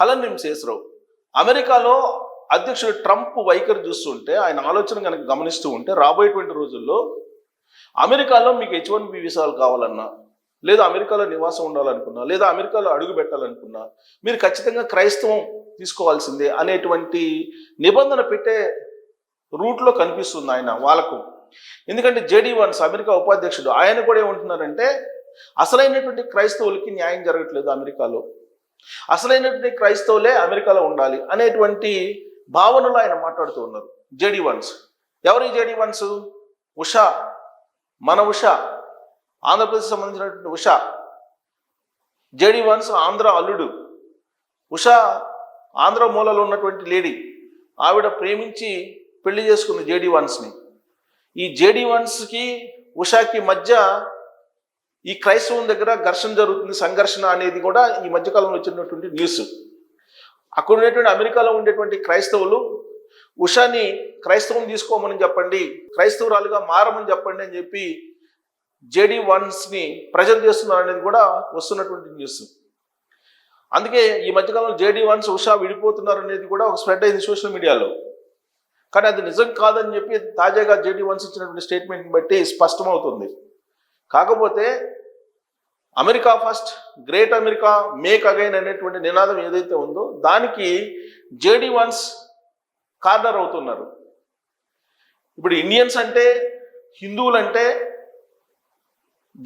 Holland Sesha Rao అమెరికాలో అధ్యక్షుడు Trump వైఖరి చూస్తుంటే ఆయన ఆలోచన కనుక గమనిస్తూ ఉంటే రాబోయేటువంటి రోజుల్లో అమెరికాలో మీకు హెచ్ వన్ బి వీసాలు కావాలన్నా లేదా అమెరికాలో నివాసం ఉండాలనుకున్నా లేదా అమెరికాలో అడుగు పెట్టాలనుకున్నా మీరు ఖచ్చితంగా క్రైస్తవం తీసుకోవాల్సిందే అనేటువంటి నిబంధన పెట్టే రూట్లో కనిపిస్తుంది ఆయన వాళ్ళకు. ఎందుకంటే జేడీ వన్స్ అమెరికా ఉపాధ్యక్షుడు ఆయన కూడా ఏమంటున్నారంటే అసలైనటువంటి క్రైస్తవులకి న్యాయం జరగట్లేదు అమెరికాలో. అసలైనటువంటి క్రైస్తవులే అమెరికాలో ఉండాలి అనేటువంటి భావనలో ఆయన మాట్లాడుతూ ఉన్నారు. JD Vance. ఎవరి జేడీ వన్స్? ఉషా. మన ఉషా. ఆంధ్రప్రదేశ్ సంబంధించినటువంటి ఉషా. జేడి వన్స్ ఆంధ్ర అల్లుడు. ఉషా ఆంధ్ర మూలలో ఉన్నటువంటి లేడీ. ఆవిడ ప్రేమించి పెళ్ళి చేసుకుంది జేడీ వన్స్ని. ఈ జేడీ వన్స్కి ఉషాకి మధ్య ఈ క్రైస్తవం దగ్గర ఘర్షణ జరుగుతుంది సంఘర్షణ అనేది కూడా ఈ మధ్యకాలంలో వచ్చినటువంటి న్యూస్ అక్కడ ఉండేటువంటి అమెరికాలో ఉండేటువంటి క్రైస్తవులు ఉషాని క్రైస్తవం తీసుకోమని చెప్పండి క్రైస్తవురాలుగా మారమని చెప్పండి అని చెప్పి జేడీ వన్స్ని ప్రజెంట్ చేస్తున్నారు అనేది కూడా వస్తున్నటువంటి న్యూస్ అందుకే ఈ మధ్యకాలంలో జేడీ వన్స్ ఉషా విడిపోతున్నారు అనేది కూడా ఒక స్ప్రెడ్ అయింది సోషల్ మీడియాలో. కానీ అది నిజం కాదని చెప్పి తాజాగా జేడీ వన్స్ ఇచ్చినటువంటి స్టేట్మెంట్ని బట్టి స్పష్టమవుతుంది. కాకపోతే America first great America make again అనేటువంటి నినాదం ఏదైతే ఉందో దానికి జేడీ వన్స్ కార్నర్ అవుతున్నారు. ఇప్పుడు ఇండియన్స్ అంటే హిందువులంటే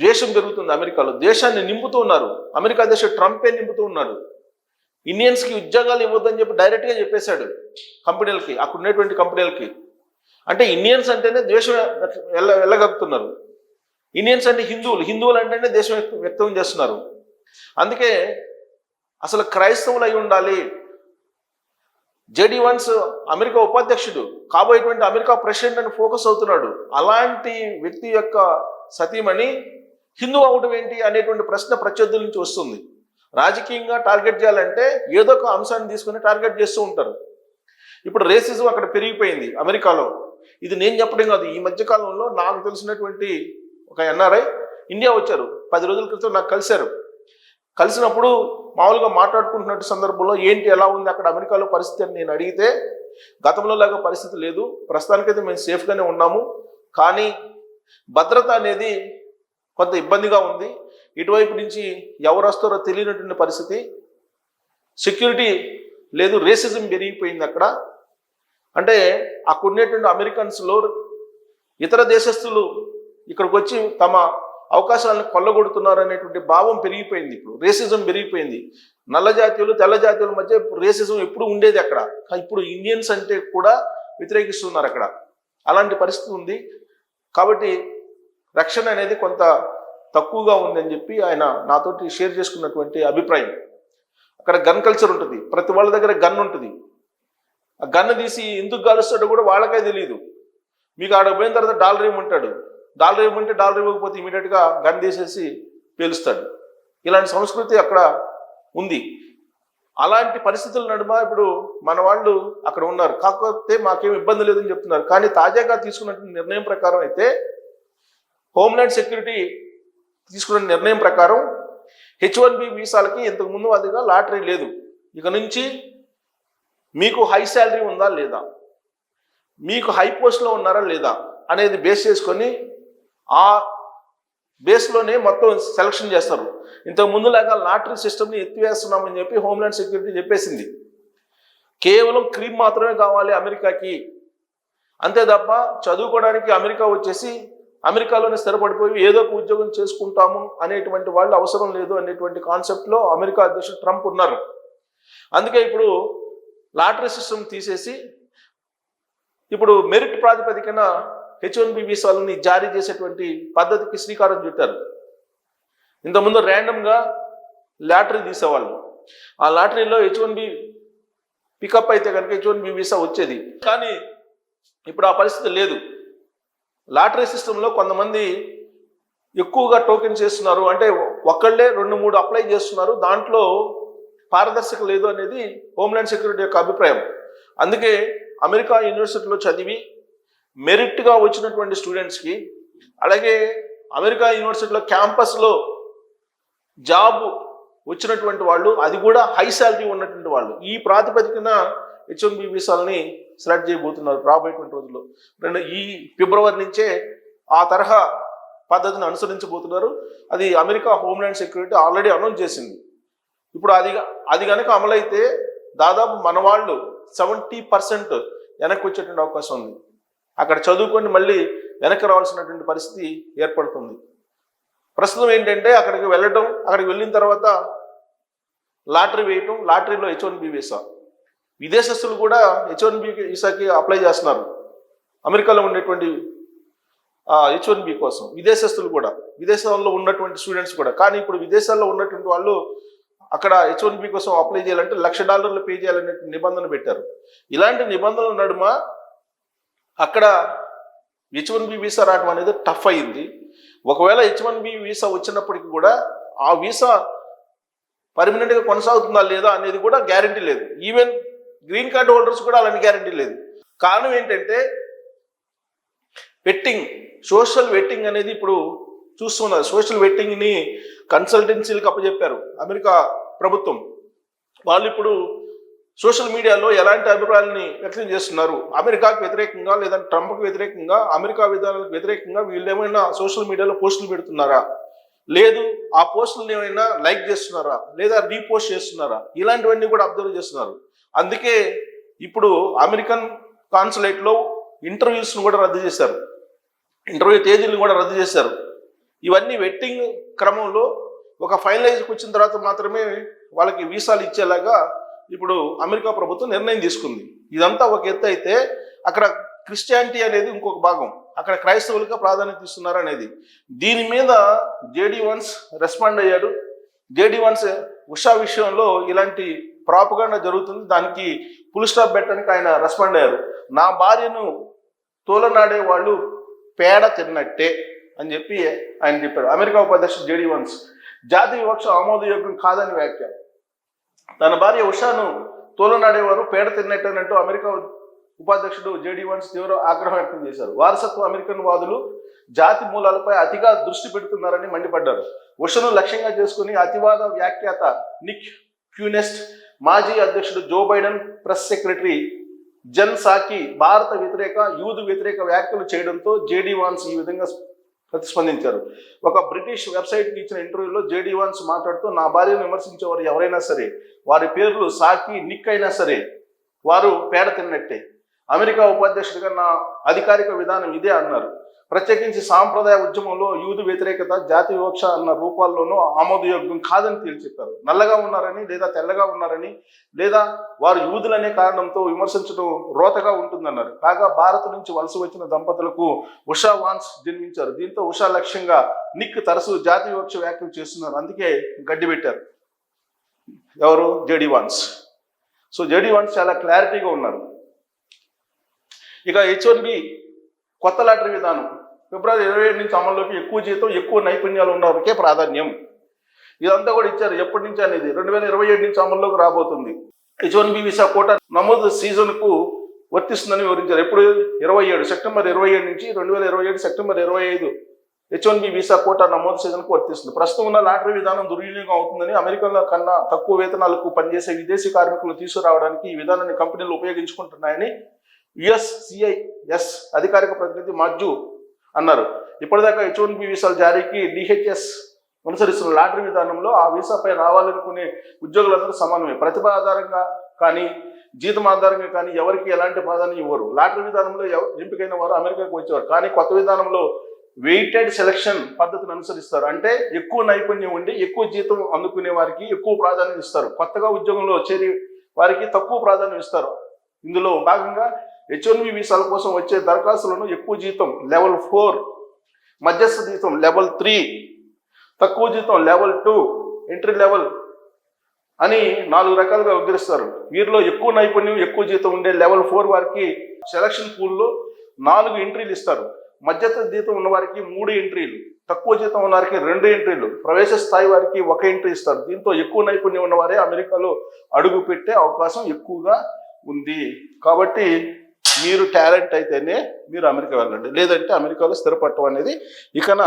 ద్వేషం పెరుగుతుంది అమెరికాలో. దేశాన్ని నింపుతూ ఉన్నారు. అమెరికా అధ్యక్షుడు ట్రంపే నింపుతూ ఉన్నాడు. ఇండియన్స్కి ఉద్యోగాలు ఇవ్వద్దని చెప్పి డైరెక్ట్గా చెప్పేశాడు కంపెనీలకి అక్కడ ఉన్నటువంటి కంపెనీలకి. అంటే ఇండియన్స్ అంటేనే ద్వేషం వెళ్ళ వెళ్ళగలుగుతున్నారు ఇండియన్స్ అంటే హిందువులు. హిందువులు అంటేనే దేశం వ్యక్తం చేస్తున్నారు. అందుకే అసలు క్రైస్తవులు అయి ఉండాలి. జేడీ వన్స్ అమెరికా ఉపాధ్యక్షుడు కాబోయేటువంటి అమెరికా ప్రెసిడెంట్ అని ఫోకస్ అవుతున్నాడు. అలాంటి వ్యక్తి యొక్క సతీమణి హిందూ అవడం ఏంటి అనేటువంటి ప్రశ్న ప్రత్యర్థుల నుంచి వస్తుంది. రాజకీయంగా టార్గెట్ చేయాలంటే ఏదో ఒక అంశాన్ని తీసుకుని టార్గెట్ చేస్తూ ఉంటారు. ఇప్పుడు రేసిజం అక్కడ పెరిగిపోయింది అమెరికాలో. ఇది నేను చెప్పడం కాదు. ఈ మధ్య కాలంలో నాకు తెలిసినటువంటి ఒక ఎన్ఆర్ఐ ఇండియా వచ్చారు. పది రోజుల క్రితం నాకు కలిశారు. కలిసినప్పుడు మామూలుగా మాట్లాడుకుంటున్నట్టు సందర్భంలో ఏంటి ఎలా ఉంది అక్కడ అమెరికాలో పరిస్థితి అని నేను అడిగితే గతంలో లాగా పరిస్థితి లేదు. ప్రస్తుతానికైతే మేము సేఫ్గానే ఉన్నాము. కానీ భద్రత అనేది కొంత ఇబ్బందిగా ఉంది. ఇటువైపు నుంచి ఎవరు వస్తారో తెలియనటువంటి పరిస్థితి. సెక్యూరిటీ లేదు రేసిజం పెరిగిపోయింది అక్కడ. అంటే అక్కడ ఉండేటువంటి అమెరికన్స్లో ఇతర దేశస్తులు ఇక్కడికి వచ్చి తమ అవకాశాలను కొల్లగొడుతున్నారు అనేటువంటి భావం పెరిగిపోయింది ఇప్పుడు. రేసిజం పెరిగిపోయింది. నల్ల జాతీయులు తెల్ల జాతీయుల మధ్య రేసిజం ఎప్పుడు ఉండేది అక్కడ? ఇప్పుడు ఇండియన్స్ అంటే కూడా వ్యతిరేకిస్తున్నారు అక్కడ. అలాంటి పరిస్థితి ఉంది. కాబట్టి రక్షణ అనేది కొంత తక్కువగా ఉందని చెప్పి ఆయన నాతోటి షేర్ చేసుకున్నటువంటి అభిప్రాయం. అక్కడ గన్ కల్చర్ ఉంటుంది. ప్రతి వాళ్ళ దగ్గర గన్ ఉంటుంది. ఆ గన్ను తీసి ఎందుకు కాలుస్తాడో కూడా వాళ్ళకే తెలియదు మీకు ఆడ పోయిన తర్వాత డాలర్ ఉంటాడు. డాలర్ ఇవ్వమంటే డాలర్ ఇవ్వకపోతే ఇమీడియట్గా గన్ తీసేసి పేలుస్తాడు. ఇలాంటి సంస్కృతి అక్కడ ఉంది. అలాంటి పరిస్థితుల నడుమ ఇప్పుడు మన వాళ్ళు అక్కడ ఉన్నారు. కాకపోతే మాకేం ఇబ్బంది లేదని చెప్తున్నారు. కానీ తాజాగా తీసుకున్న నిర్ణయం ప్రకారం అయితే హోమ్లాండ్ సెక్యూరిటీ తీసుకున్న నిర్ణయం ప్రకారం హెచ్ వన్ బి వీసాలకి ఇంతకు ముందు అదిగా లాటరీ లేదు. ఇక నుంచి మీకు హై శాలరీ ఉందా లేదా? మీకు హై పోస్ట్లో ఉన్నారా లేదా? అనేది బేస్ చేసుకొని ఆ బేస్లోనే మొత్తం సెలక్షన్ చేస్తారు. ఇంతకు ముందులాగా లాటరీ సిస్టమ్ని ఎత్తివేస్తున్నామని చెప్పి హోమ్లాండ్ సెక్యూరిటీ చెప్పేసింది. కేవలం క్రీమ్ మాత్రమే కావాలి అమెరికాకి. అంతే తప్ప చదువుకోవడానికి అమెరికా వచ్చేసి అమెరికాలోనే స్థిరపడిపోయి ఏదో ఒక ఉద్యోగం చేసుకుంటాము అనేటువంటి వాళ్ళు అవసరం లేదు అనేటువంటి కాన్సెప్ట్లో అమెరికా అధ్యక్షుడు ట్రంప్ ఉన్నారు. అందుకే ఇప్పుడు లాటరీ సిస్టమ్ తీసేసి ఇప్పుడు మెరిట్ ప్రాతిపదికన హెచ్ వన్ బి వీసాలని జారీ చేసేటువంటి పద్ధతికి శ్రీకారం చుట్టారు. ఇంతకుముందు ర్యాండమ్గా లాటరీ తీసేవాళ్ళు. ఆ లాటరీలో హెచ్ వన్ బి పికప్ అయితే కనుక హెచ్ వన్ బి వీసా వచ్చేది. కానీ ఇప్పుడు ఆ పరిస్థితి లేదు. లాటరీ సిస్టంలో కొంతమంది ఎక్కువగా టోకెన్ చేస్తున్నారు. అంటే ఒకళ్ళే రెండు మూడు అప్లై చేస్తున్నారు. దాంట్లో పారదర్శక లేదు అనేది హోమ్లాండ్ సెక్యూరిటీ యొక్క అభిప్రాయం. అందుకే అమెరికా యూనివర్సిటీలో చదివి మెరిట్గా వచ్చినటువంటి స్టూడెంట్స్కి అలాగే అమెరికా యూనివర్సిటీలో క్యాంపస్లో జాబ్ వచ్చినటువంటి వాళ్ళు అది కూడా హై శాలరీ ఉన్నటువంటి వాళ్ళు. ఈ ప్రాతిపదికన హెచ్ వన్ బి వీసాలని సెలెక్ట్ చేయబోతున్నారు రాబోయేటువంటి రోజుల్లో. రెండు ఈ ఫిబ్రవరి నుంచే ఆ తరహా పద్ధతిని అనుసరించబోతున్నారు. అది America homeland security already announce చేసింది. ఇప్పుడు అది అది కనుక అమలైతే దాదాపు మన వాళ్ళు సెవెంటీ పర్సెంట్ వెనక్కి వచ్చేటువంటి అవకాశం ఉంది. అక్కడ చదువుకొని మళ్ళీ వెనక్కి రావాల్సినటువంటి పరిస్థితి ఏర్పడుతుంది. ప్రస్తుతం ఏంటంటే అక్కడికి వెళ్ళటం అక్కడికి వెళ్ళిన తర్వాత లాటరీ వేయటం లాటరీలో హెచ్ వన్ బి వీసా విదేశస్తులు కూడా హెచ్ వన్ బి వీసాకి అప్లై చేస్తున్నారు. అమెరికాలో ఉండేటువంటి హెచ్ వన్ బి కోసం. విదేశస్తులు కూడా. విదేశాల్లో ఉన్నటువంటి స్టూడెంట్స్ కూడా. కానీ ఇప్పుడు విదేశాల్లో ఉన్నటువంటి వాళ్ళు అక్కడ హెచ్ వన్ బి కోసం అప్లై చేయాలంటే లక్ష డాలర్లు పే చేయాలనే నిబంధన పెట్టారు. ఇలాంటి నిబంధనల నడుమ అక్కడ హెచ్ వన్ బి వీసా రావడం అనేది టఫ్ అయింది. ఒకవేళ హెచ్ వన్ బి వీసా వచ్చినప్పటికీ కూడా ఆ వీసా పర్మనెంట్గా కొనసాగుతుందా లేదా అనేది కూడా గ్యారంటీ లేదు. ఈవెన్ గ్రీన్ కార్డ్ హోల్డర్స్ కూడా అలాంటి గ్యారంటీ లేదు. కారణం ఏంటంటే వెట్టింగ్ సోషల్ వెట్టింగ్ అనేది ఇప్పుడు చూస్తున్నారు సోషల్ వెట్టింగ్ని కన్సల్టెన్సీలకు అప్పచెప్పారు. అమెరికా ప్రభుత్వం. వాళ్ళు ఇప్పుడు సోషల్ మీడియాలో ఎలాంటి అభిప్రాయాలని వ్యక్తం చేస్తున్నారు? అమెరికాకు వ్యతిరేకంగా లేదంటే ట్రంప్కి వ్యతిరేకంగా అమెరికా విధానాలకు వ్యతిరేకంగా వీళ్ళు ఏమైనా సోషల్ మీడియాలో పోస్టులు పెడుతున్నారా? లేదు ఆ పోస్టులను ఏమైనా లైక్ చేస్తున్నారా? లేదా రీపోస్ట్ చేస్తున్నారా? ఇలాంటివన్నీ కూడా అబ్జర్వ్ చేస్తున్నారు. అందుకే ఇప్పుడు అమెరికన్ కాన్సులేట్లో ఇంటర్వ్యూస్ను కూడా రద్దు చేశారు. ఇంటర్వ్యూ తేదీలను కూడా రద్దు చేశారు. ఇవన్నీ వెట్టింగ్ క్రమంలో ఒక ఫైనలైజ్కి వచ్చిన తర్వాత మాత్రమే వాళ్ళకి వీసాలు ఇచ్చేలాగా ఇప్పుడు అమెరికా ప్రభుత్వం నిర్ణయం తీసుకుంది. ఇదంతా ఒక ఎత్తు అయితే అక్కడ క్రిస్టియానిటీ అనేది ఇంకొక భాగం. అక్కడ క్రైస్తవులుగా ప్రాధాన్యత ఇస్తున్నారు అనేది. దీని మీద జేడీ వన్స్ రెస్పాండ్ అయ్యాడు జేడీ వన్స్ ఉషా విషయంలో ఇలాంటి ప్రాపగాండ జరుగుతుంది. దానికి ఫుల్ స్టాప్ పెట్టడానికి ఆయన రెస్పాండ్ అయ్యారు. నా భార్యను తోలనాడే వాళ్ళు పేడ తిన్నట్టే అని చెప్పి ఆయన చెప్పారు. అమెరికా ఉపాధ్యక్షుడు జేడీ వన్స్. జాతి వివక్ష ఆమోదయోగ్యం కాదని వ్యాఖ్య. తన భార్య ఉషాను తోలనాడేవారు పేడ తిన్నట్టేనంటూ అమెరికా ఉపాధ్యక్షుడు జేడీ వన్స్ తీవ్ర ఆగ్రహం వ్యక్తం చేశారు. వారసత్వ అమెరికన్ వాదులు జాతి మూలాలపై అతిగా దృష్టి పెడుతున్నారని మండిపడ్డారు. ఉషను లక్ష్యంగా చేసుకుని అతివాద వ్యాఖ్యాత నిక్ ఫ్యూనెస్ట్ మాజీ అధ్యక్షుడు Joe Biden press secretary Jen Psaki భారత వ్యతిరేక యూదు వ్యతిరేక వ్యాఖ్యలు చేయడంతో జేడీ వాన్స్ ఈ విధంగా ప్రతిస్పందించారు. ఒక బ్రిటిష్ వెబ్సైట్కి ఇచ్చిన ఇంటర్వ్యూలో జేడి వాన్స్ మాట్లాడుతూ నా భార్యను విమర్శించేవారు ఎవరైనా సరే వారి పేర్లు సాకి నిక్ అయినా సరే వారు పేడ తిన్నట్టే. అమెరికా ఉపాధ్యక్షుడిగా నా అధికారిక విధానం ఇదే అన్నారు. ప్రత్యేకించి సాంప్రదాయ ఉద్యమంలో యూదు వ్యతిరేకత జాతి వివక్ష అన్న రూపాల్లోనూ ఆమోదయోగ్యం కాదని తేల్చెప్పారు. నల్లగా ఉన్నారని లేదా తెల్లగా ఉన్నారని లేదా వారు యూదులనే కారణంతో విమర్శించడం రోతగా ఉంటుందన్నారు. కాగా భారత్ నుంచి వలస వచ్చిన దంపతులకు ఉషా వాన్స్ జన్మించారు. దీంతో ఉషా లక్ష్యంగా నిక్ తరచు జాతి వివక్ష వ్యాఖ్యలు చేస్తున్నారు. అందుకే గడ్డి పెట్టారు. ఎవరు? JD Vance. So JD Vance చాలా క్లారిటీగా ఉన్నారు. ఇక హెచ్ఓన్బి బి కొత్త లాటరీ విధానం. ఫిబ్రవరి ఇరవై ఏడు నుంచి అమల్లోకి ఎక్కువ జీతం ఎక్కువ నైపుణ్యాలు ఉన్నవారికే ప్రాధాన్యం. ఇదంతా కూడా ఇచ్చారు. ఎప్పటి నుంచి అనేది? రెండు వేల ఇరవై ఏడు నుంచి అమల్లోకి రాబోతుంది. H one B visa quota నమోదు సీజన్కు వర్తిస్తుందని వివరించారు. ఎప్పుడు? ఇరవై ఏడు సెప్టెంబర్ ఇరవై ఏడు నుంచి రెండు వేల ఇరవై ఏడు సెప్టెంబర్ ఇరవై ఐదు H one B visa quota నమోదు సీజన్కు వర్తిస్తుంది. ప్రస్తుతం ఉన్న లాటరీ విధానం దుర్వినియోగం అవుతుందని అమెరికాలో కన్నా తక్కువ వేతనాలకు పనిచేసే విదేశీ కార్మికులు తీసుకురావడానికి ఈ విధానాన్ని కంపెనీలు ఉపయోగించుకుంటున్నాయని యుఎస్సిఐఎస్ అధికారిక ప్రతినిధి మజ్జు అన్నారు. ఇప్పటిదాకా హెచ్ వన్ బి వీసాల జారీకి డిహెచ్ఎస్ అనుసరిస్తున్న లాటరీ విధానంలో ఆ వీసాపై రావాలనుకునే ఉద్యోగులందరూ సమానమే. ప్రతిభ ఆధారంగా కానీ జీతం ఆధారంగా కానీ ఎవరికి ఎలాంటి ప్రాధాన్యం ఇవ్వరు. లాటరీ విధానంలో ఎవ- ఎంపికైన వారు అమెరికాకు వచ్చేవారు. కానీ కొత్త విధానంలో వెయిటెడ్ సెలక్షన్ పద్ధతిని అనుసరిస్తారు. అంటే ఎక్కువ నైపుణ్యం ఉండి ఎక్కువ జీతం అందుకునే వారికి ఎక్కువ ప్రాధాన్యం ఇస్తారు. కొత్తగా ఉద్యోగంలో చేరి వారికి తక్కువ ప్రాధాన్యం ఇస్తారు. ఇందులో భాగంగా హెచ్ వన్ బి వీసాల కోసం వచ్చే దరఖాస్తులను ఎక్కువ జీతం లెవెల్ ఫోర్ మధ్యస్థ జీతం లెవెల్ త్రీ తక్కువ జీతం లెవెల్ టూ ఎంట్రీ లెవెల్ అని నాలుగు రకాలుగా వివరిస్తారు. వీరిలో ఎక్కువ నైపుణ్యం ఎక్కువ జీతం ఉండే లెవెల్ ఫోర్ వారికి సెలక్షన్ పూల్లో నాలుగు ఎంట్రీలు ఇస్తారు. మధ్యస్థ జీతం ఉన్న వారికి మూడు ఎంట్రీలు తక్కువ జీతం ఉన్న వారికి రెండు ఎంట్రీలు ప్రవేశ స్థాయి వారికి ఒక ఎంట్రీ ఇస్తారు. దీంతో ఎక్కువ నైపుణ్యం ఉన్నవారే అమెరికాలో అడుగు పెట్టే అవకాశం ఎక్కువగా ఉంది. కాబట్టి మీరు టాలెంట్ అయితేనే మీరు అమెరికా వెళ్ళండి. లేదంటే అమెరికాలో స్థిరపడటం అనేది ఇకన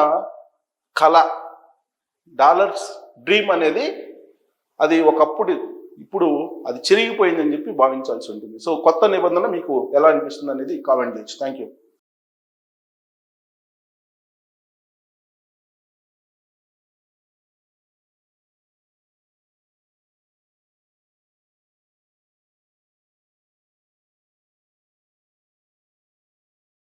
కళ. డాలర్స్ డ్రీమ్ అనేది అది ఒకప్పుడు ఇప్పుడు అది చిరిగిపోయిందని చెప్పి భావించాల్సి ఉంటుంది. సో కొత్త నిబంధన మీకు ఎలా అనిపిస్తుంది అనేది కామెంట్ చేయొచ్చు. Thank you